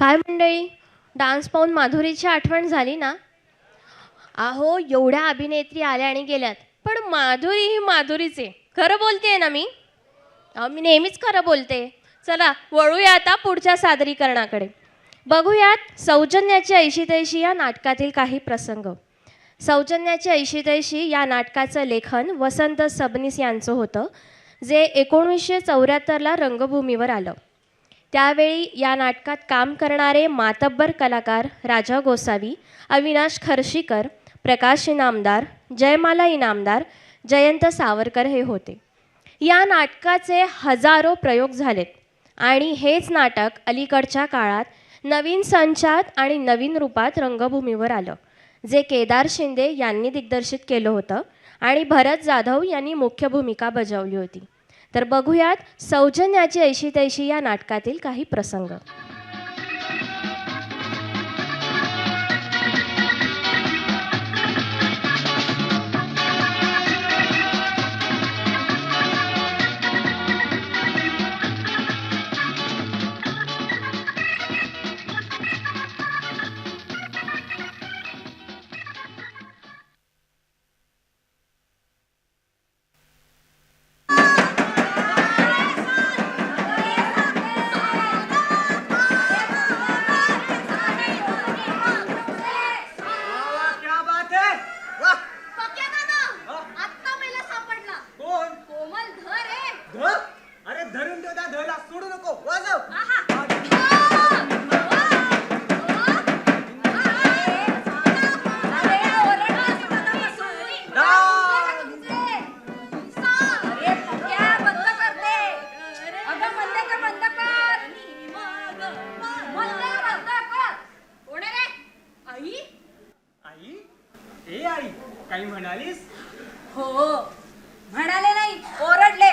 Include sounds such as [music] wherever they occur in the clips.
काय मंडळी? डान्स पाहून माधुरीची आठवण झाली ना? अहो एवढ्या अभिनेत्री आल्या आणि गेल्यात. पण माधुरी ही माधुरीच. आहे खरं बोलते ना मी? अहो, मी नेहमीच खरं बोलते. चला वळूया आता पुढच्या सादरीकरणाकडे. बघूयात सौजन्याची ऐशी तैशी या नाटकातील काही प्रसंग. सौजन्याची ऐशी तैशी या नाटकाचं लेखन वसंत सबनीस यांचं होतं जे एकोणीसशे चौऱ्याहत्तरला रंगभूमीवर आलं. त्यावेळी या नाटकात काम करणारे मातब्बर कलाकार राजा गोसावी अविनाश खर्शीकर प्रकाश इनामदार जयमाला इनामदार जयंत सावरकर हे होते. या नाटकाचे हजारो प्रयोग झालेत आणि हेच नाटक अलीकडच्या काळात नवीन संचात आणि नवीन रूपात रंगभूमीवर आलं जे केदार शिंदे यांनी दिग्दर्शित केलं होतं आणि भरत जाधव यांनी मुख्य भूमिका बजावली होती. तर बघूयात सौजन्याची ऐशी तैशी या नाटकातील काही प्रसंग. हो. म्हणाले नाही ओरडले.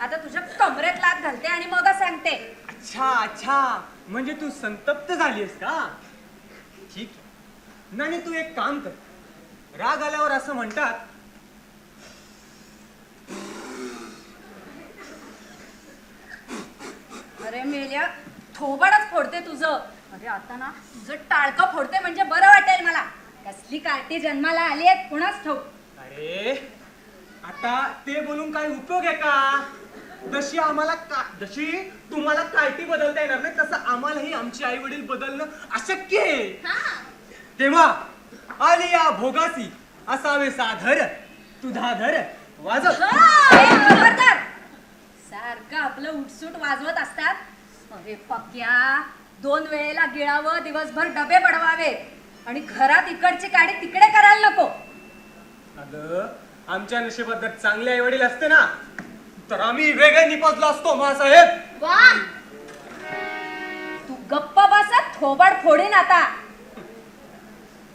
आता तुझ्या कमरेत लात घालते आणि मग सांगते. अच्छा अच्छा. म्हणजे तू संतप्त झालीस का? ठीक नाही तू एक काम कर. राग आल्यावर असं म्हणतात अरे मेल्या थोबाडच फोडते तुझं. अरे आता ना तुझं टाळकं फोडते म्हणजे बरं वाटेल मला. कसली कार्टी जन्माला आली आहे कुणाच ठाऊक? अरे आता ते बोलून काही उपयोग आहे का? जशी आम्हाला का जशी तुम्हाला कायटी बदलता येणार नाही तसं आम्हालाही आमची आई वडील बदलणं अशक्य आहे. तेव्हा आली या भोगासी असावे साधर तुधा धर वाजव. हा. सारखं आपलं उठसूट वाजवत असतात. अरे पक्या दोन वेळेला गिळावं दिवसभर डबे बडवावे आणि घरात इकडची काडी तिकडे करायला नको. अगं आमच्या नशिबात जर चांगले आई वडील असते ना तर आम्ही वेगळे निपजलो असतो मासाहेब. वा! तू गप्प बसत थोबाड फोडीन आता.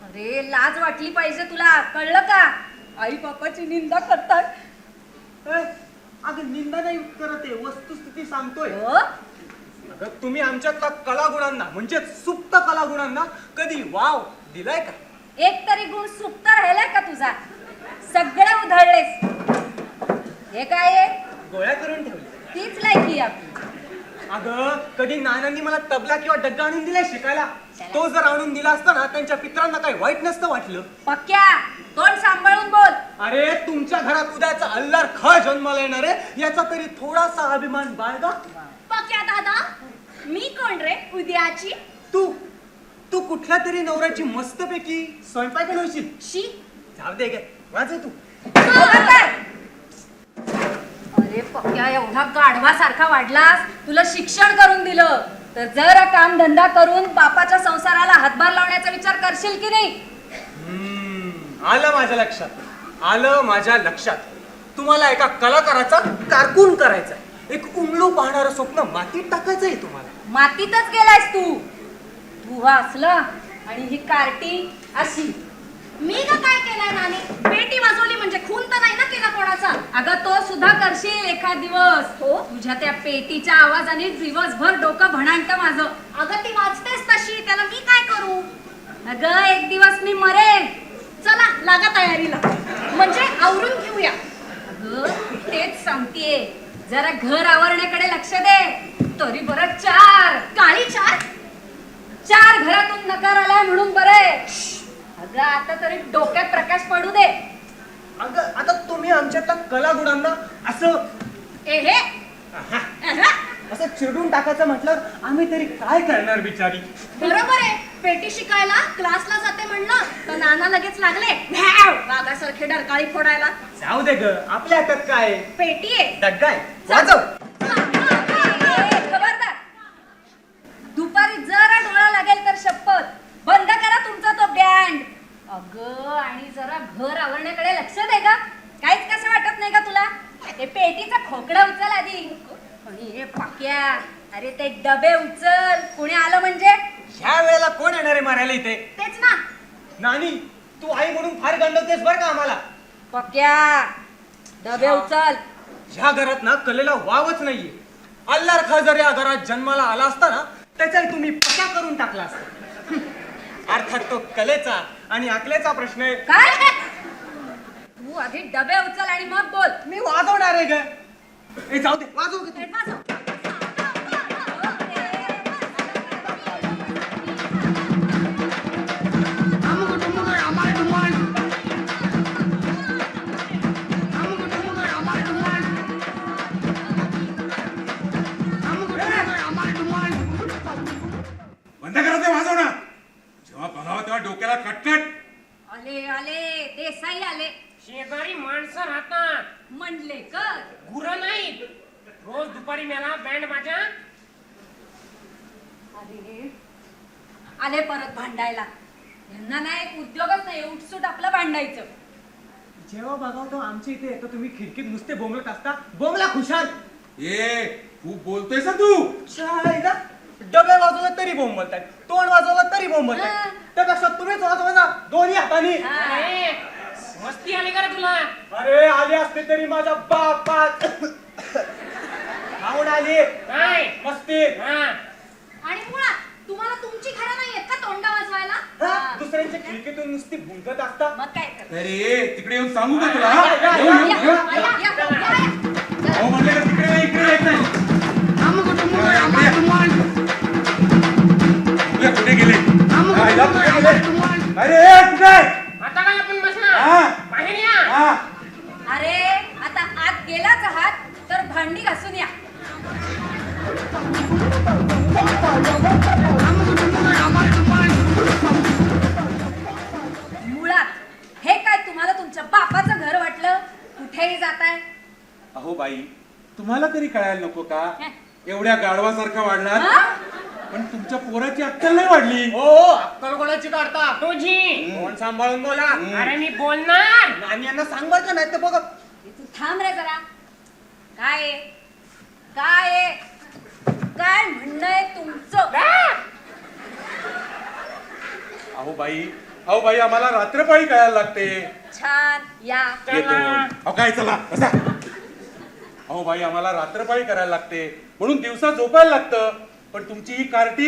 अरे लाज वाटली पाहिजे तुला कळलं का? आई बापाची निंदा करतात ए, अगं निंदा नाही करत आहे वस्तुस्थिती सांगतोय. हो? अगं तुम्ही आमच्यातल्या कलागुणांना म्हणजे सुप्त कलागुणांना कधी वाव दिलाय का? एक तरी गुण सुप्त राहिलाय का तुझा? सगळे उधळलेस हे काय आहे? गोळ्या करून ठेवले तीच लायकी आपली. अगं कधी नानांनी मला तबला किंवा डग्गा आणून दिलाय शिकायला? तो जर आणून दिला असता ना त्यांच्या पित्रांना काही वाईट नसतं वाटलं. पक्क्या. तोंड सांभाळून बोल. अरे तुमच्या घरात उद्याचा अल्लार ख जन्माला येणार आहे. याचा तरी थोडासा अभिमान बाळगा पक्या दादा. मी कोण रे? उद्याची? तू. तू कुठल्या तरी नवऱ्याची मस्तपैकी स्वयंपाक शी. जाऊ दे गे. वाजव तू. अरे पक्या एवढा गाढवासारखा वाढलास. तुला शिक्षण करून दिलं. तर जरा काम धंदा करून बापाच्या संसाराला हातभार लावण्याचा विचार करशील की नाही? हम्म, आलं माझ्या लक्षात. आलं माझ्या लक्षात. तुम्हाला एका कलाकाराचा कारकून करायचा एक उमलू पाहणारं स्वप्न मातीत टाकायचं आहे तुम्हाला. मातीतच गेलायस तू. तू हा असला आणि ही कार्टी अशी. मी का काय केलंय नानी? पेटी वाजवली म्हणजे खून तर नाही ना केला कोणाचा? अगं तो सुद्धा करशील एखाद दिवस. हो? तुझ्या त्या पेटीच्या आवाजाने दिवसभर डोकं भणांत माझं. अगं ती वाजतेस तशी त्याला मी काय करू? अगं एक दिवस मी मरेन चला लागा तयारीला. म्हणजे आवरून घेऊया. अगं तेच सांगतेय. जरा घर आवरण्याकडे लक्ष दे. तरी बरं चार. काळी चार. चार घरातून नकार आलाय म्हणून बरे. अगं आता तरी डोक्यात प्रकाश पडू दे. अगं आता तुम्ही आमच्यातल्या कलागुणांना असं ए हे. आहा, अहं. असं चिरडून टाकायचं म्हटलं आम्ही तरी काय करणार बिचारी? बरोबर आहे. पेटी शिकायला क्लासला जाते म्हणलं तर नाना लगेच लागले. भ्याव, वाघासारखे डरकाळी फोडायला. जाऊ दे ग आपल्या हातात काय आहे? पेटी आहे. डग्गाय वाजव ए, खबरदार दुपारी जरा डोळा लागेल तर शपथ बंद करा तुमचा तो बँड अगं आणि जरा घर आवरण्याकडे लक्ष दे का काहीच कसं वाटत नाही का तुला ते पेटीचा खोकडा उचल आधी आणि हे पाक्या अरे ते डबे उचल. कुणी आलं म्हणजे? ह्या वेळेला कोण येणार आहे मारायला इथे? तेच ना. नानी तू आई म्हणून फार गंडवतेस बर का आम्हाला. पक्या डबे उचल. ह्या घरात ना कलेला वावच नाहीये. अल्लार खा जर या घरात जन्माला आला असता ना त्याचाही तुम्ही पक्का करून टाकला असता. अर्थात तो कलेचा आणि अकलेचा प्रश्न आहे. काय? तू आधी डबे उचल आणि मग बोल. मी वाजवणार आहे ग. ए जाऊ दे वाजव तू. बंद देसाई आले. शेजारी माणसं राहतात. म्हणले कर गुरं नाहीत. रोज दुपारी मेला बँड माझ्या. अरे. आले परत भांडायला. यांना नाही एक उद्योगच नाही उठसूट आपलं भांडायचं. जेव्हा बघाव तो आमच्या इथे येतो तुम्ही खिडकीत नुसते बोंबलत असता बोंबला खुशाल. ए खूप बोलतोयस ना तू? शाळेला डबे वाजवलं तरी बोंबलतात तोंड वाजवलं तरी हा. बोंबलतात त्यापेक्षा तुम्हीच वाजवा ना दोन्ही हाताने. अरे, मस्ती आली का रे तुला? अरे आले असते तरी माझ्या बापात खाऊन आली. काय? मस्ती. हा. आणि मुळात तुम्हाला तुमची घरं नाही आहेत का तोंड वाजवायला? हा? दुसऱ्यांच्या खिडकीतून नुसती भुंकत असता. मग काय कर अरे तिकडे येऊन सांगू का तुला? या, या, येऊन, येऊन, या, येऊन. या, या, या, या. अहो म्हणले का तिकडे नाही इकडे येत नाही? बघूया कुठे गेले हा, हिला कुठे. गेले? अरे कुठे? आहे? आता काय आपण हा. बसणार बाहेर या. हा. अरे आता आत गेलाच आहात तर भांडी घासून या. मुळात हे काय तुम्हाला तुमच्या बापाचं घर वाटलं? कुठेही जाताय? अहो बाई तुम्हाला तरी कळायला नको का? एवढ्या गाढवासारखा वाढला हा? पण तुमच्या पोराची अक्कल नाही वाढली. हो हो, अक्कल कोणाची काढता? तुझी कोण सांभाळून बोला? अरे मी बोलणार. नानी यांना सांग बरं का नाही तर बघ. तू थांब रे जरा. काय आहे? काय आहे? काय म्हणणं आहे तुमचं? अहो बाई. अहो बाई आम्हाला रात्रपाळी कळायला लागते. छान या. येतो. अहो काय चला बसा. अहो बाई आम्हाला रात्रपाळी करायला लागते. म्हणून दिवसा झोपायला लागतं. पण तुमची ही कार्टी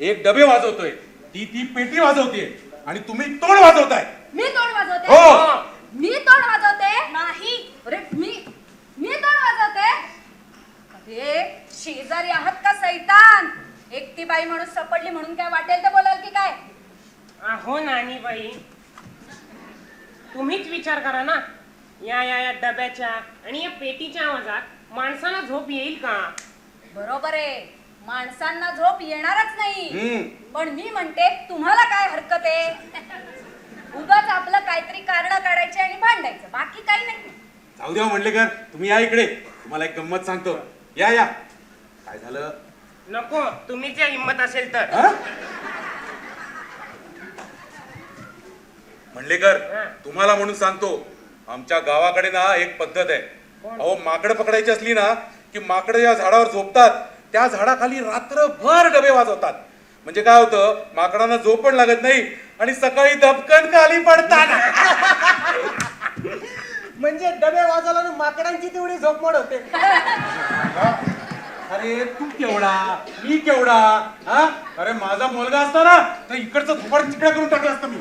एक डबे वाजवतोय. ती ती पेटी वाजवते आणि तुम्ही तोंड वाजवताय. मी तोंड वाजवते? हो. मी तोंड वाजवते? नाही. अरे मी मी तोंड वाजवते? अरे शेजारी आहात का सैतान? एकटी बाई म्हणून सापडली म्हणून काय वाटेल ते बोलाल की काय? हो नानी बाई तुम्हीच विचार करा ना. या या या डब्याच्या आणि या पेटीच्या आवाजात माणसाला झोप येईल का? बरोबर आहे. माणसांना झोप येणारच नाही. हम्म. पण मी म्हणते तुम्हाला काय हरकत आहे? उगाच आपलं काहीतरी कारण काढायचे आणि भांडायचं. बाकी काही नाही. जाऊ द्या म्हणले कर तुम्ही या इकडे. तुम्हाला एक गंमत सांगतो. या या. काय झालं? नको तुम्हीच या हिंमत असेल तर. हा? म्हणलेकर हा. तुम्हाला म्हणून सांगतो आमच्या गावाकडे ना एक पद्धत आहे. अहो माकडं पकडायची असली ना की माकडं या झाडावर झोपतात. त्या झाडाखाली रात्रभर डबे वाजवतात. म्हणजे काय होतं माकडांना झोप पण लागत नाही आणि सकाळी दबकन खाली पडतात म्हणजे डबे वाजवला ना माकडांची तेवढी झोपमोड होते. अरे तू केवढा मी केवढा हा? अरे माझा मुलगा असता ना तर इकडचं झोपाड तिकडे करून टाकलं असतं मी.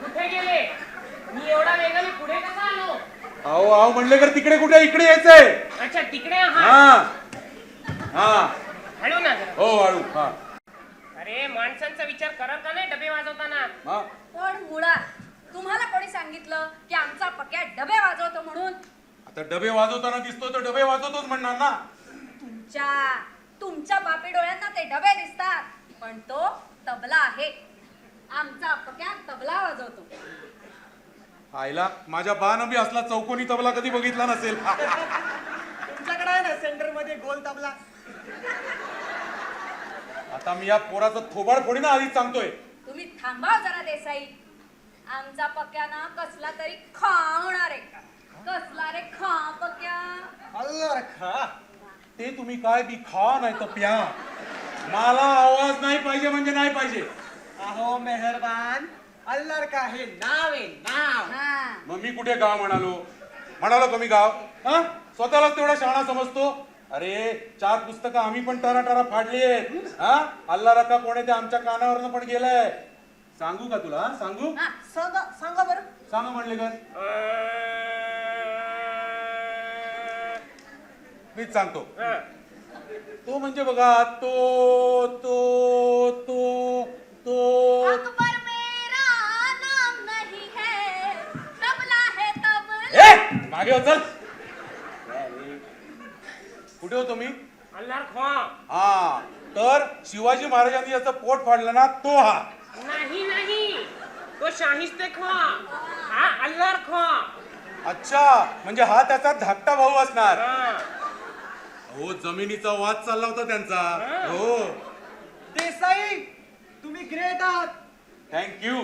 कुठे गेले? मी एवढा वेगाने पुढे कसा आलो? अहो अहो म्हणले कर तिकडे कुठे? इकडे यायचंय. अच्छा तिकडे हा. हा. हळू ना जरा. हो वाळू हा. अरे माणसांचा विचार करत का नाही डबे वाजवताना. हा. पण मुळात तुम्हाला कोणी सांगितलं की आमचा पक्या डबे वाजवतो म्हणून? आता डबे वाजवताना दिसतो तर डबे वाजवतोच म्हणणार ना. तुमच्या तुमच्या बापी डोळ्यांना ते डबे दिसतात पण तो तबला आहे. आमचा पक्या तबला वाजवतो. आईला माझ्या बानं बी असला चौकोनी तबला कधी बघितला नसेल? तुमच्याकडे आहे ना सेंटरमध्ये गोल तबला? आता मी या पोराचं थोबाड फोडी ना आधीच सांगतोय. तुम्ही थांबा जरा देसाई. आमचा पक्याना कसला तरी खावणार आहे. कसला रे खा पक्या? अल्ला खा. ते तुम्ही काय बी खा नाही तर प्या. मला आवाज नाही पाहिजे म्हणजे नाही पाहिजे. अहो मेहरबान. अल्लर का हे नाव आहे नाव. हा. मग मी कुठे गाव म्हणालो? म्हणालो कमी गाव. हा? स्वतःलाच तेवढा शहाणा समजतो. अरे चार पुस्तकं आम्ही पण टरा टरा फाडली आहेत. हा? अल्ला रक्का कोणी ते आमच्या कानावरनं पण गेलंय. सांगू का तुला? हा? सांगू? हा सांगा सांगा बरं. सांग म्हणले का मीच सांगतो. तो म्हणजे बघा तो तो तो तो अकबर ए मागे हो चल. कुठे होतो मी अल्लार खवा हा तर शिवाजी महाराजांनी याचं पोट फाडलं ना तो हा. नाही नाही. तो शाहिस्ते खवा हा अल्लार खवा अच्छा म्हणजे हा त्याचा धाकटा भाऊ असणार. हा. जमिनीचा वाद चालला होता त्यांचा. हो. देसाई तुम्ही ग्रेट आहात. थँक्यू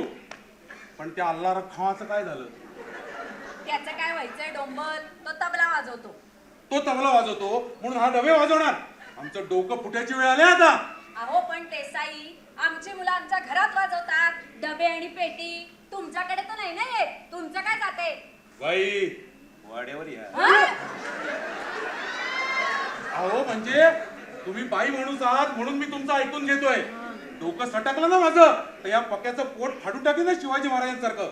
पण त्या अल्ला खावाचं काय झालं? त्याचं काय व्हायचंय? डोंबल. तो तबला वाजवतो. तो तबला वाजवतो म्हणून हा डबे वाजवणार. आमचं डोकं फुटायची वेळ आली आता. अहो पण देसाई आमची मुलं आमच्या घरात वाजवतात. डबे आणि पेटी. तुमच्याकडे तर नाही ना येत. तुमचं काय जाते? बाई वाड्यावर या? अहो म्हणजे तुम्ही बाई माणूस आहात म्हणून मी तुमचं ऐकून घेतोय. डोकं सटकलं ना माझं. तर या पक्याचं पोट फाडून टाकेल ना शिवाजी महाराजांसारखं.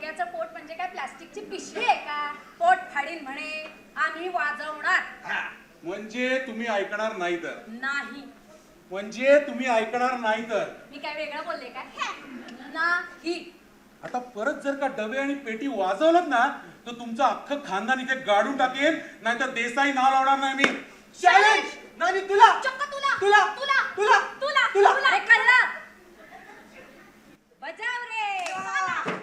पक्याचं पोट म्हणजे काय? प्लास्टिकची पिशवी आहे का? पोट फाडीन म्हणे आम्ही वाजवणार. म्हणजे तुम्ही ऐकणार नाही तर. नाही. म्हणजे तुम्ही ऐकणार नाही तर. मी काय वेगळं बोलले का? नाही. आता परत जर का डबे आणि पेटी वाजवलं ना तर तुमचं अख्खं खानदान इथे गाडून टाकेल नाहीतर देसाई नाव लावणार नाही मी. चॅलेंज नाही तुला! चक्क तुला! तुला! तुला! तुला! तुला! तुला. तुला! हे कळलं बजाव रे!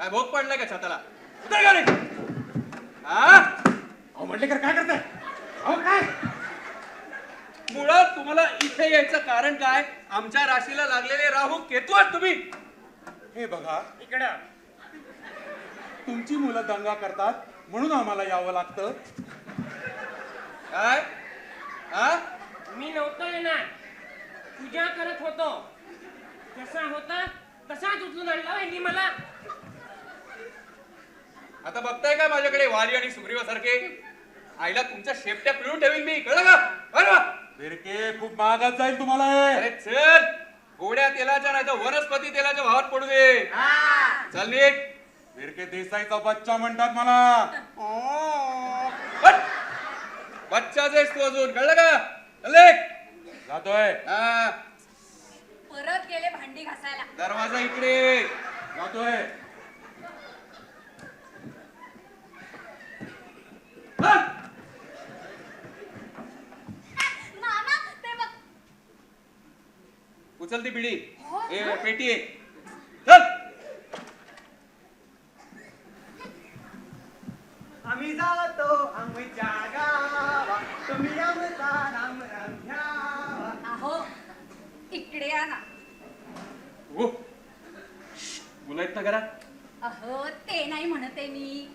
काय भोग पडलाय का छताला? उतर रे हा? अहो मंडलेकर काय करताय? अहो काय? मुळात तुम्हाला इथे यायचं कारण काय? आमच्या राशीला लागलेले राहू केतू आहात तुम्ही. हे बघा इकडं तुमची मुलं दंगा करतात म्हणून आम्हाला यावं लागतं. काय? हा? मी नव्हतो येणार. पूजा करत होतो. कसा होता तसाच उचलून आणला यांनी मला. आता बघताय का माझ्याकडे वारी आणि सुग्रीवासारखे आईला तुमच्या शेपट्या पिळून ठेवीन मी. कळलं का? बरं खूप महागात जाईल तुम्हाला हे. अरे चल. गोड्या तेलाच्या नाही तर वनस्पती तेलाच्या भावात पडू दे. चल नीट. बेरके देसाईचा बच्चा म्हणतात मला. हट! बच्चाच आहेस तू अजून. कळलं का? चल जातोय. हा. परत गेले भांडी घासायला. दरवाजा इकडे. जातोय. मामा ते बघ. उचल ती पिढी. ए पेटी आहे चल. आम्ही जातो आमच्या गावा तुम्ही आमचा राम राम घ्यावा. अहो इकडे या ना. हो बोलायत ना करा अहो ते नाही म्हणते मी.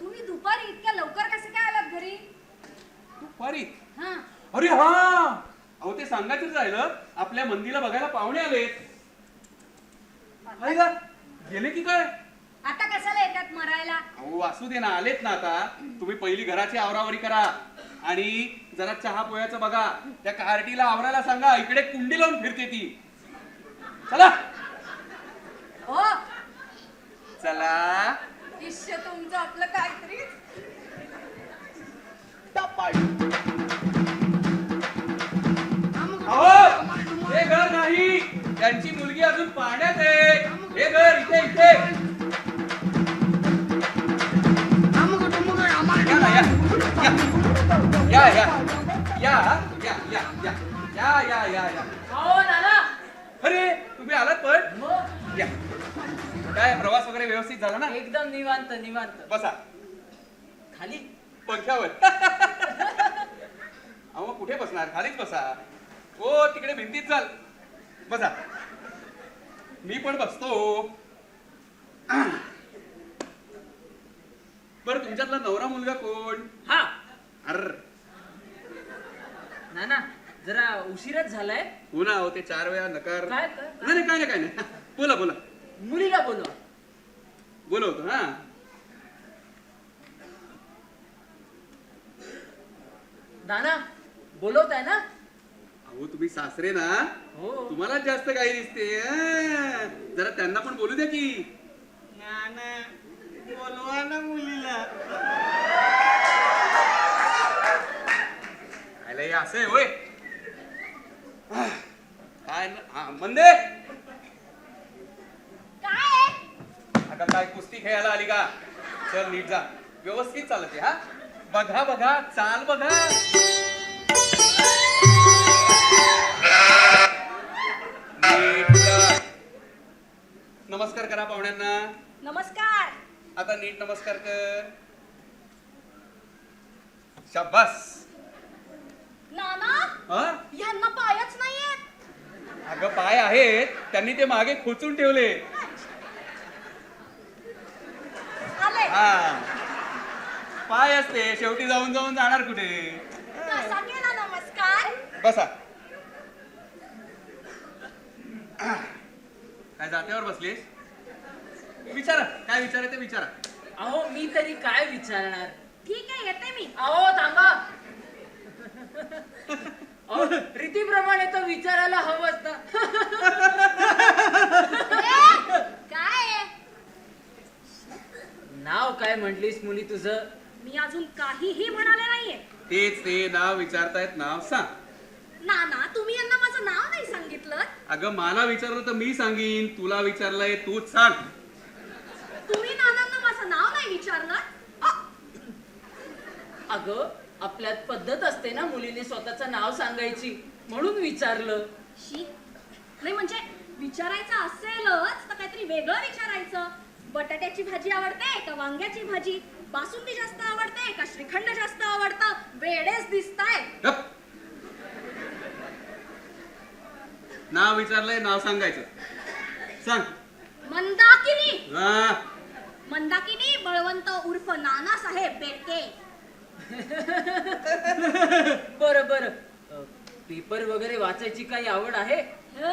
तुम्ही दुपारी इतक्या लवकर कसे काय आलात घरी? दुपारी? हा. अरे हा! अहो ते सांगायचंच राहिलं आपल्या मंदीला बघायला पाहुणे आलेत. का गेले की काय? आता कशाला येतात मरायला? अहो असू दे ना आलेत ना आता. तुम्ही पहिली घराची आवरावरी करा. आणि जरा चहा पोह्याचं बघा. त्या कार्टीला आवरायला सांगा इकडे कुंडी लावून फिरते ती. चला. हो. चला. इश्य तुमचं आपलं काहीतरी. अहो हे घर नाही. त्यांची मुलगी अजून पाण्यात आहे. व्यवस्थित झाला ना? एकदम निवांत निवांत. बसा. खाली? पंख्यावर. [laughs] अहो कुठे बसणार? खालीच बसा. हो तिकडे भिंतीत चाल. बसा. मी पण बसतो. [clears throat] बर तुमच्यातला नवरा मुलगा कोण? हा. अर. नाना जरा उशीरच झालाय. हो ना हो ते चार वेळा नकार. काय काय? नाही नाही, काय नाही काय नाही. बोला बोला. मुलीला बोलवा. बोलवतो हा नाना बोलवताय ना? अहो तुम्ही सासरे ना? हो. तुम्हाला जास्त काही दिसते हा. जरा त्यांना पण बोलू द्या की. नाना बोलवा ना मुलीला. आयला हे असं आहे होय. काय न- हा, मंदे काय आता काय कुस्ती खेळायला आली का? चल नीट जा. व्यवस्थित चालत हा? बघा बघा चाल बघा. नमस्कार करा पाहुण्यांना. नमस्कार. आता नीट नमस्कार कर. शाबास. नाना हा? यांना पायच नाहीयेत. अगं पाय आहेत. त्यांनी ते मागे खोचून ठेवले आले हा. पाय असते शेवटी जाऊन जाऊन जाणार कुठे? कसा केला नमस्कार. बसा. काय जात्यावर बसलीस? विचारा काय विचारायचं विचारा. अहो मी तरी काय विचारणार? ठीक आहे येते मी. अहो थांबा. अहो रीतीप्रमाणे तो विचारायला हवंच ना ए, काय आहे? नाव काय म्हटलीस मुली तुझं? मी अजून काहीही म्हणाले नाहीये. तेच ते नाव विचारतायत नाव सांग. नाना तुम्ही यांना माझं नाव नाही सांगितलं? अगं मला विचारलं तर मी सांगीन तुला विचारलंय तूच सांग. तुम्ही नानांना माझं नाव नाही विचारलं? अ, अगं आपल्यात पद्धत असते ना मुलीने स्वतःचं नाव सांगायची म्हणून विचारलं. शी! नाही म्हणजे विचारायचं असेलच तर काहीतरी वेगळं विचारायचं. बटाट्याची भाजी आवडते का वांग्याची भाजी? बासुंदी जास्त आवडते का श्रीखंड जास्त आवडतं? वेडेच दिसताय. गप. नाव विचारलंय नाव सांगायचं. सांग. मंदाकिनी. हा. मंदाकिनी बळवंत उर्फ नानासाहेब बेटके बरं बरं. पेपर वगैरे वाचायची काही आवड आहे? ह?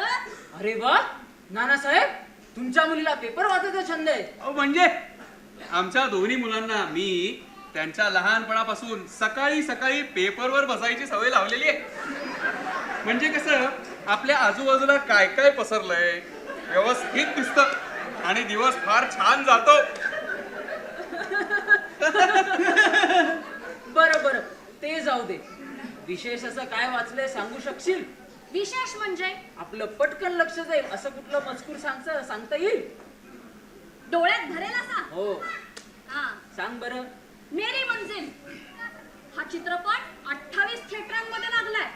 अरे वा. नानासाहेब तुमच्या मुलीला पेपर वाचायचा छंद आहे. अहो, म्हणजे? आमच्या दोन्ही मुलांना मी त्यांच्या लहानपणापासून सकाळी सकाळी पेपरवर बसायची सवय लावलेली आहे. म्हणजे कसं आपल्या आजूबाजूला काय काय पसरलंय व्यवस्थित दिसतं आणि दिवस फार छान जातो. [laughs] बरं बरं. ते जाऊ दे. विशेष असं काय वाचलंय सांगू शकशील? विशेष म्हणजे आपलं पटकन लक्ष जाईल असं कुठलं मजकूर सांगता सांगता येईल? डोळ्यात भरेल असा? हो. हा. सांग बरं. मेरी मंजिल. हा चित्रपट अठ्ठावीस थिएटरांमध्ये लागलाय.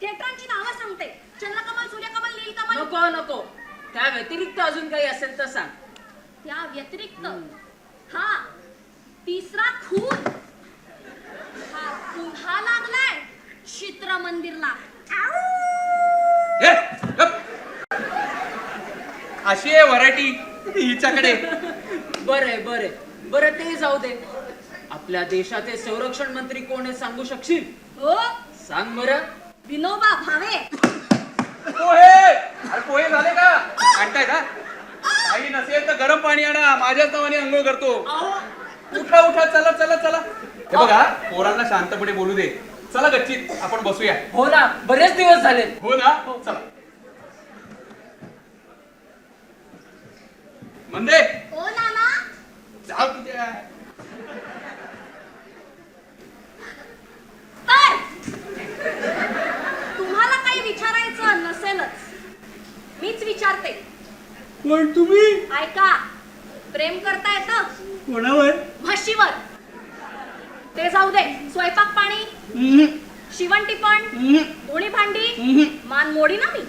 थिएटरांची नावं सांगते. चंद्रकमल सूर्यकमल नीलकमल. नको नको. त्या व्यतिरिक्त अजून काही असेल तर सांग. त्या व्यतिरिक्त. हा. तिसरा खून. हा पुन्हा लागलाय. चित्र मंदिरला हे, गप. अशी आहे व्हरायटी हिच्याकडे. बरं बरं. बरं ते जाऊ दे. आपल्या देशाचे संरक्षण मंत्री कोण आहे सांगू शकशील? हो. सांग बरं. विनोबा भावे. पोहे अरे पोहे झाले का? आणताय का काही नसेल तर गरम पाणी आणा. माझ्याच नावाने अंघोळ करतो. उठा उठा. चला चला चला. हे बघा पोरांना शांतपणे बोलू दे. चला गच्चीत आपण बसूया. हो ना बरेच दिवस झाले. हो ना? चला. मंदे! हो नाना. जाऊ तुझ्या तर तुम्हाला काही विचारायचं नसेलच. मीच विचारते. पण तुम्ही? ऐका प्रेम करता येतं? कोणावर? म्हशीवर. ते जाऊ दे. स्वयंपाक पाणी शिवण टिपण धुणी भांडी मान मोडी ना मी.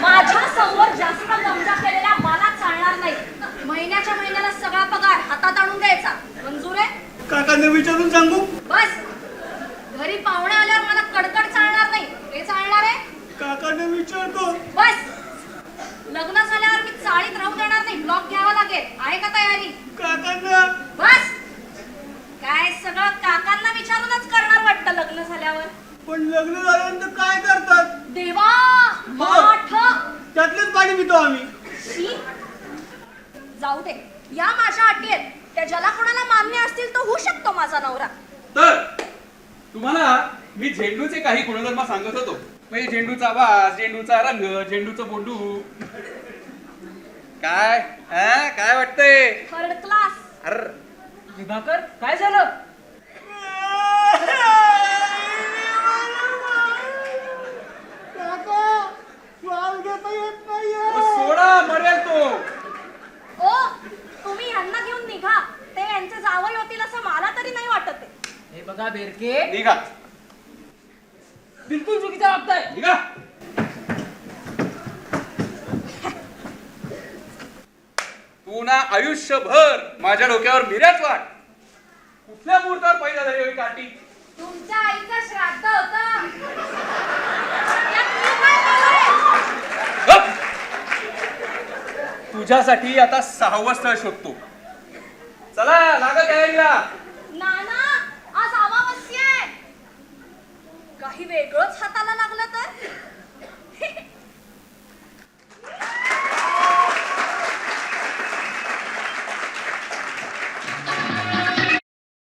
माझ्यासमोर जास्त गमजा केलेल्या मला चालणार नाही. महिन्याच्या महिन्याला सगळा पगार हातात आणून द्यायचा. मंजूर आहे? काकांना विचारून सांगू? बस. घरी पाहुणे आल्यावर मला कडकड चालणार नाही. हे चालणार आहे? काकांना विचारतो. बस. लग्न झाल्यावर मी चाळीत राहू देणार नाही. ब्लॉक घ्यावा लागेल. आहे का तयारी? काकांना बस. काय सगळं काकांना विचारूनच करणार वाटतं लग्न झाल्यावर? पण लग्न झाल्यानंतर काय करतात? देवा माठ! त्यातलेच पाणी पितो आम्ही. शी. जाऊ दे. या माझ्या अटी आहेत. त्या ज्याला कोणाला मान्य असतील तो होऊ शकतो माझा नवरा. तर तुम्हाला मी झेंडूचे काही गुणधर्म सांगत होतो. म्हणजे झेंडूचा वास झेंडूचा रंग झेंडूचं बोंडू. काय? हा? काय वाटतंय? थर्ड क्लास अर विभाकर काय झालं? सोडा मरेल तो. ओ तुम्ही यांना घेऊन निघा. ते यांचे जावई होतील असं मला तरी नाही वाटत आहे. हे बघा बेरके. निघा. बिलकुल चुकीचा वागताय. निघा. ना आयुष्यभर माझ्या डोक्यावर मिऱ्याच वाट कुठल्या मुहूर्तावर पैदा झाली होई काठी तुमच्या आईचं श्राद्ध होतं! तुझ्यासाठी आता सहावं स्थळ शोधतो. चला लागा तयारीला. नाना आज अमावस्या आहे. काही वेगळंच हाताला [laughs]